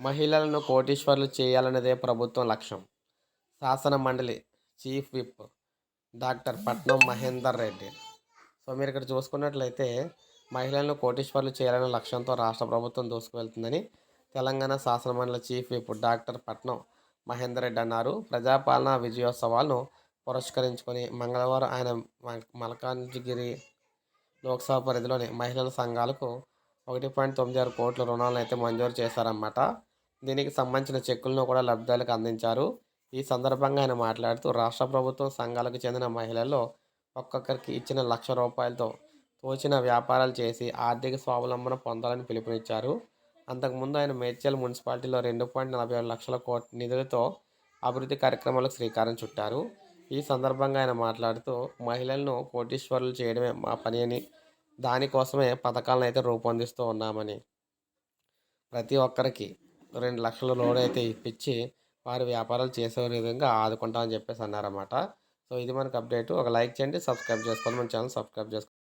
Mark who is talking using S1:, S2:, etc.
S1: మహిళలను కోటీశ్వర్లు చేయాలన్నదే ప్రభుత్వం లక్ష్యం. శాసన మండలి చీఫ్ విప్. డాక్టర్ పట్నం మహేందర్ రెడ్డి. సో మీరు ఇక్కడ చూసుకున్నట్లయితే మహిళలను కోటీశ్వర్లు చేయాలనే లక్ష్యంతో రాష్ట్ర ప్రభుత్వం దూసుకువెళ్తుందని తెలంగాణ శాసన మండలి చీఫ్ విప్. డాక్టర్ పట్నం మహేందర్ రెడ్డి అన్నారు. ప్రజాపాలన విజయోత్సవాలను పురస్కరించుకొని మంగళవారం ఆయన మ- మల్కాజ్గిరి లోక్సభ పరిధిలోని మహిళల సంఘాలకు ఒకటి పాయింట్ తొమ్మిది ఆరు కోట్ల రుణాలను అయితే మంజూరు చేశారన్నమాట. దీనికి సంబంధించిన చెక్కులను కూడా లబ్ధాలకు అందించారు. ఈ సందర్భంగా ఆయన మాట్లాడుతూ రాష్ట్ర ప్రభుత్వం సంఘాలకు చెందిన మహిళల్లో ఒక్కొక్కరికి ఇచ్చిన లక్ష రూపాయలతో తోచిన వ్యాపారాలు చేసి ఆర్థిక స్వావలంబన పొందాలని పిలుపునిచ్చారు. అంతకుముందు ఆయన మేడ్చల్ మున్సిపాలిటీలో రెండు పాయింట్ నలభై ఏడు లక్షల కోట్ల నిధులతో అభివృద్ధి కార్యక్రమాలకు శ్రీకారం చుట్టారు. ఈ సందర్భంగా ఆయన మాట్లాడుతూ మహిళలను కోటీశ్వరులు చేయడమే మా పని అని దానికోసమే పథకాలను అయితే రూపొందిస్తూ ఉన్నామని ప్రతి ఒక్కరికి రెండు లక్షల లోన్ అయితే ఇప్పించి వారి వ్యాపారాలు చేసే విధంగా ఆదుకుంటామని చెప్పేసి అన్నారన్నమాట. సో ఇది మనకు అప్డేట్. ఒక లైక్ చేయండి సబ్స్క్రైబ్ చేసుకోండి మన ఛానల్ సబ్స్క్రైబ్ చేసుకోండి